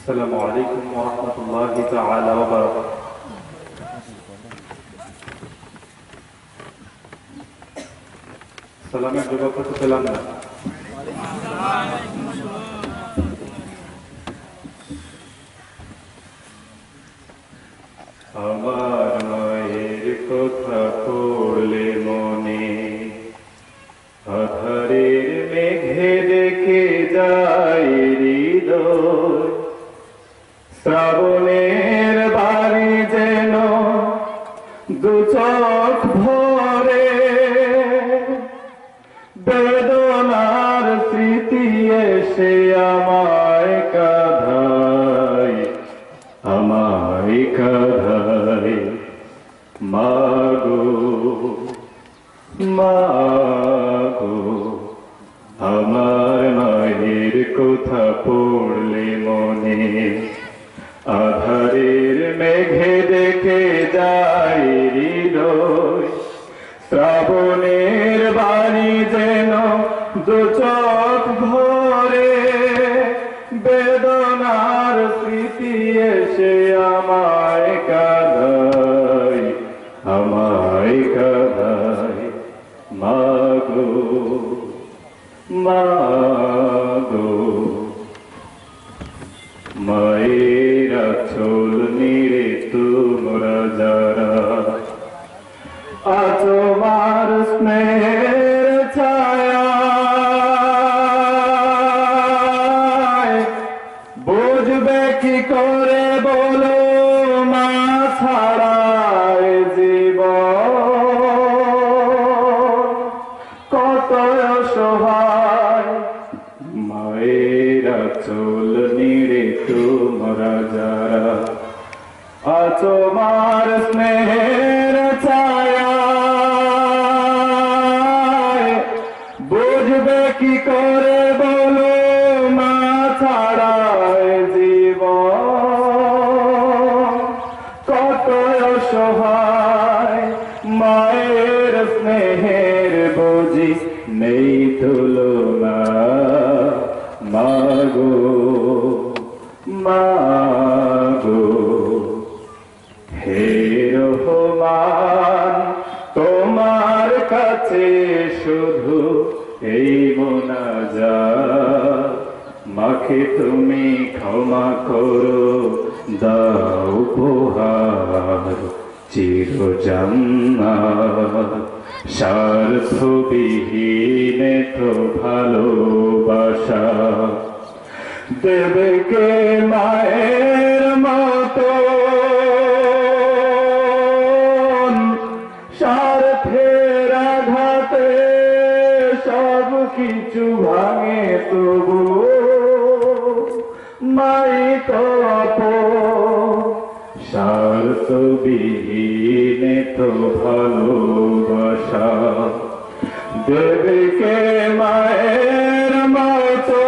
السلام عليكم ورحمة الله تعالى وبركاته সালামের জবাব তো পেলাম না আমার মায়ের এসে আমায় কাধাই আমায় কাধাই। মাগো মাগো, আমার মায়ের কথা পড়লে মনে আধারের মেঘে দেখে যায় হৃদয়। শ্রাবণের মাগো মায়েরা চোল তোমার ছায় বুঝবে কি করে বলো মা ছাড়ায় জীব কত অসহায় মায়ের মাকে তুমি ক্ষমা করো, দাও উপহার চির স্বার্থবিহীন তো ভালোবাসা। দেবে কে মায়ের মতো স্বার্থের আঘাতে সব কিছু ভাঙে তবু মাই তো স্বার্থ বিহীন তো ভালোবাসা দেবে কে মায়ের মতো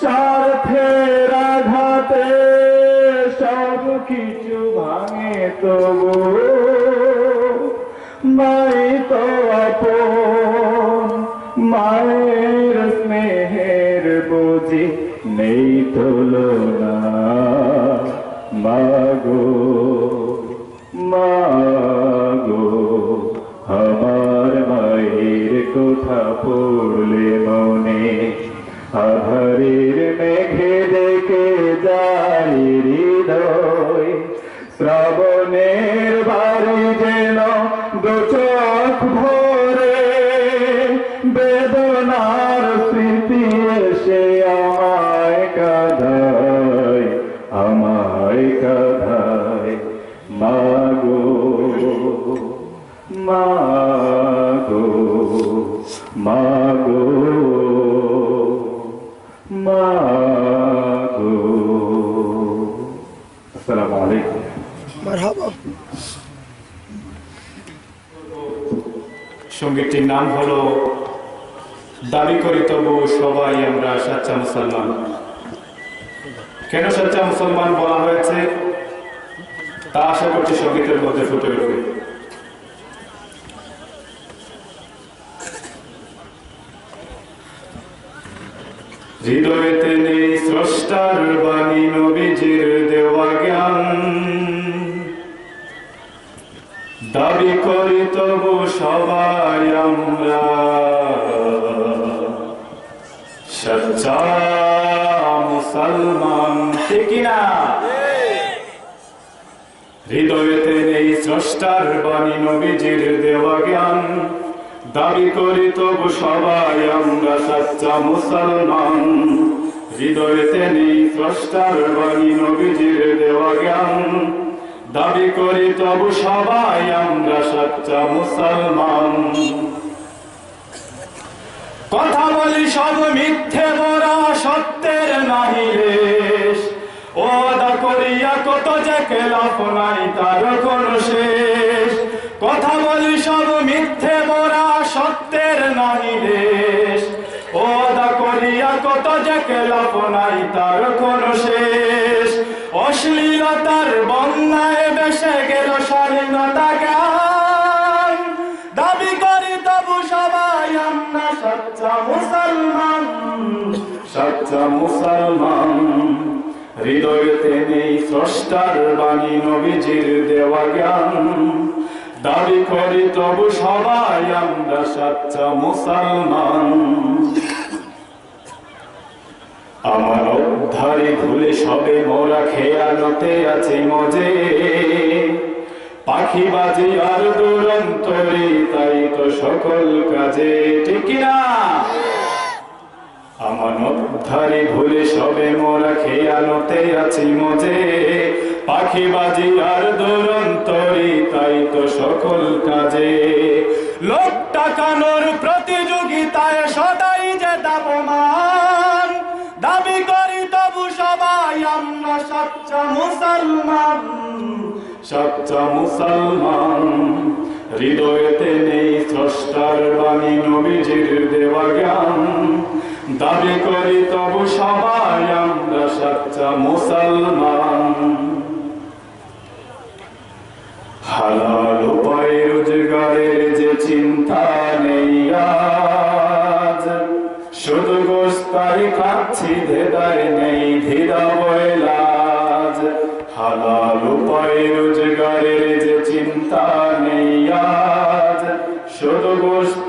স্বার্থের আঘাতে সব কিছু ভাঙে তবু মাই তো মায়ের বুঝি নেই তুলনা। মাগো মাগো, আমার মায়ের কোথা পড়লে মনে আধারের মেঘে দেখে যাই হৃদয়। শ্রাবণের মাগো মাগো। আসসালামু আলাইকুম। মারহাবা। সঙ্গীতটির নাম হলো দাবি করি তবু সবাই আমরা সাচ্চা মুসলমান। কেন সাচ্চা মুসলমান বলা হয়েছে? তা আশা করছি সঙ্গীতের মধ্যে ফুটে উঠবে। হৃদয়েতে নেই স্রষ্টার বাণী নবীজির দেওয়া জ্ঞান। দাবি করি তবু সবাই আমরা সচ্চা মুসলমান, ঠিক না? হৃদয়েতে নেই স্রষ্টার বাণী নবীজির দেওয়া জ্ঞান। দাবি করি তবু সবাই আমরা সচ্চা মুসলমান। হৃদয়েতে নেই স্রষ্টার বাণী, নবীজির দেওয়া জ্ঞান। দাবি করি তবু সবাই আমরা সচ্চা মুসলমান। কথা বলি সব মিথ্যে মোরা সত্যের নাহি রেশ। ও আদা করিয়া কত যে কেলাপ নাই তার কোন শেষ। কথা বলি সব করিয়া কত যে কেলাপ নাই তার কোন শেষ। অশ্লীলতার বন্যায় বেসে গেল স্বাধীনতা জ্ঞান। দাবি করি তবু সবাই, আমরা সচ্চা মুসলমান সচ্চা মুসলমান। হৃদয়তে নেই স্রষ্টার বাণী, নবীজির দেওয়া জ্ঞান। দাবি করি তবু সবাই, আমরা সচ্চা মুসলমান। উদ্ধারে ভুলে সবে মোরা খেয়ালতে আছে মজে। পাখি বাজে আর দুরন্তরে তাই তো সকল কাজে ঠিক না আমার উদ্ধারে ভুলে সবে মোরা খেয়ালতে আছি মজে। পাখি বাজি আর দুরন্তরে তাই তো সকল কাজে। লোক টাকানোর প্রতিযোগিতায় মুসলমান সচ্চা মুসলমান, হৃদয়েতে নেই স্রষ্টার বাণী নবীজির দেওয়া জ্ঞান। দাবি করি তবু সবাই আমরা সচ্চা মুসলমান।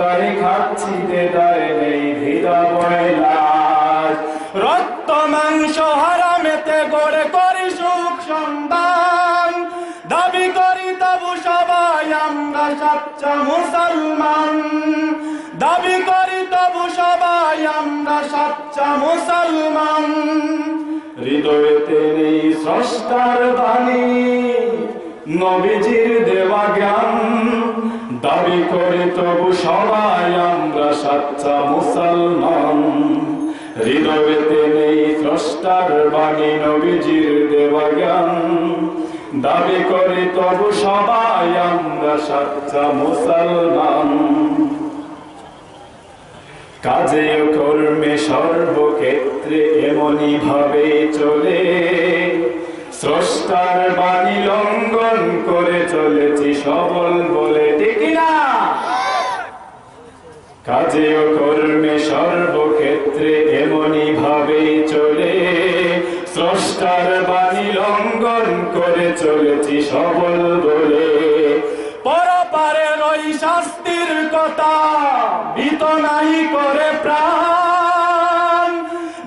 গোস্তাই খাচ্ছি ধেদায় নেই ধীরা বয়লাজ রক্ত, মাংস হারামেতে গড়ে করি সুখ সন্তান। দাবি করি তবু সবাই আমরা সচ্চা মুসলমান। দাবি করি তবু সবাই আমরা সচ্চা মুসলমান। হৃদয়েতে নেই স্রষ্টার বাণী, নবীজির দেওয়া জ্ঞান। দাবি করি তবু সবাই আমরা সচ্চা মুসলমান। হৃদয়েতে নেই স্রষ্টার বাণী, নবীজির দেওয়া জ্ঞান দাবি করি তবু সবাই আমরা সচ্চা মুসলমান। কাজে কর্মে সর্বক্ষেত্রে এমনই ভাবে চলে। স্রষ্টার বাণী লঙ্ঘন করে চলেছি সবল বলে, ঠিক কাজে ও কর্মে সর্বক্ষেত্রে এমনই ভাবে চলে। স্রষ্টার বাণী লঙ্ঘন করে চলেছি সবল বলে। পরপারের ওই শাস্তির কথা বিত নাই করে প্রাণ।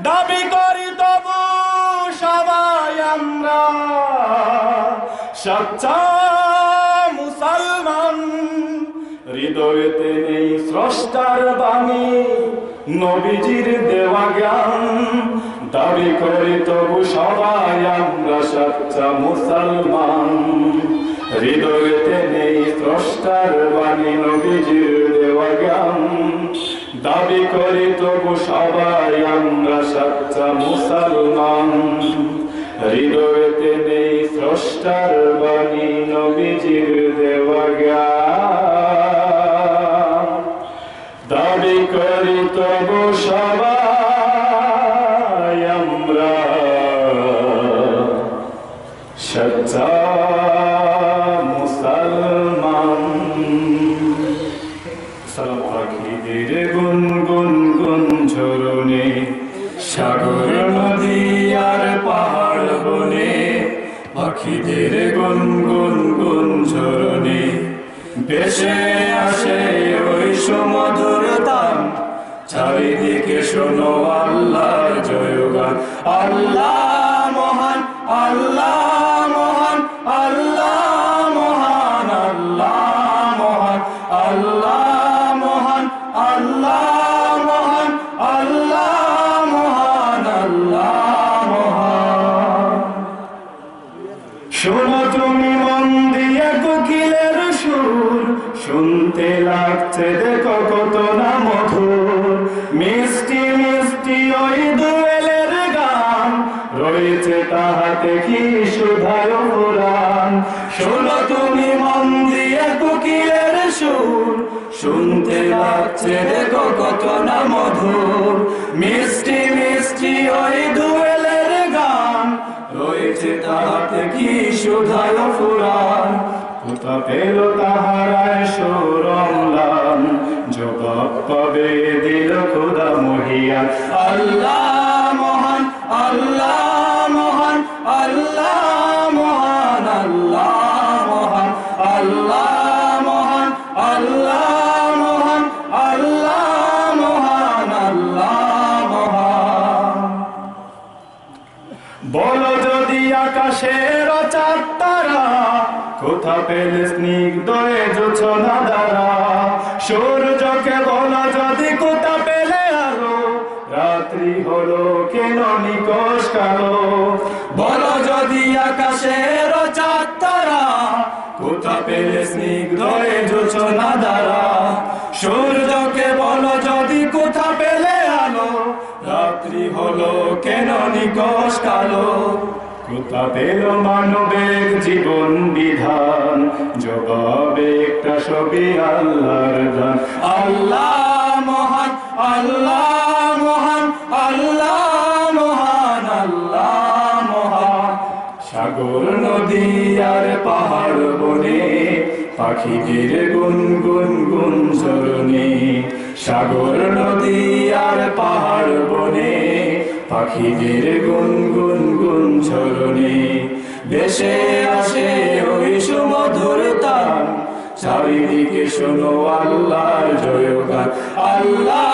দাবি করি তবু সবাই আমরা, সচ্চা মুসলমান। হৃদয়তে নেই স্রষ্টার বাণী, নবীজির দেওয়া জ্ঞান। দাবি করি তবু সবাই আমরা সচ্চা মুসলমান। হৃদয়তে নেই স্রষ্টার বাণী, নবীজির দেওয়া জ্ঞান। দাবি করি তবু সবাই আমরা সচ্চা মুসলমান। হৃদয়তে নেই স্রষ্টার বাণী, নবীজির তবু সবাই আমরা। সচ্চা মুসলমান। সব পাখিদের গুন গুন গুন ঝরুনে সাগর নদী আর পাহাড় বনে, পাখিদের গুন গুন বেশে আসে ওই সময় চারিদিকে শোনো আল্লাহর জয়গান। আল্লাহ মহান আল্লাহ মহান আল্লাহ মহান আল্লাহ মহান আল্লাহ মহান আল্লাহ মহান আল্লাহ মহান আল্লাহ মহান। শোনো তুমি মন দিয়া কোকিলের সুর, শুনতে লাগছে দেখো কত না মধুর। মিষ্টি মিষ্টি ওই দুয়েলের গান। রয়েছে তাহাতে কি সুধায় ফুরান? কোথা পেল তাহারায় সুরমলাম জবাব পাবে দিল খোদা মহিয়ান? আল্লাহ মহান আল্লাহ মহান, আল্লাহ আকাশের চার তারা, কোথা পেলে স্নিগ্ধ জোছনা দ্বারা? সূর্যকে বলো যদি কোথা পেলে আলো, রাত্রি হলো কেন নিকশ কালো? বলো যদি আকাশের চার তারা, কোথা পেলে স্নিগ্ধ জোছনা দ্বারা? সূর্যকে বলো যদি কোথা পেলে আলো, রাত্রি হলো কেন নিকশ কালো? মানবের জীবন বিধান, জবাবে একটা ছবি আল্লাহর দান আল্লাহ মহান আল্লাহ মহান আল্লাহ মহান আল্লাহ মহান। সাগর, নদী আর পাহাড় বনে, পাখিদের গুন গুন গুন ঝরণে সাগর, নদী আর পাহাড় বনে পাখিদের গুন গুন গুন ছরণে। দেশে আসে ওই সুমধুরতা চারিদিকে শোনো আল্লাহ জয়গান। আল্লাহ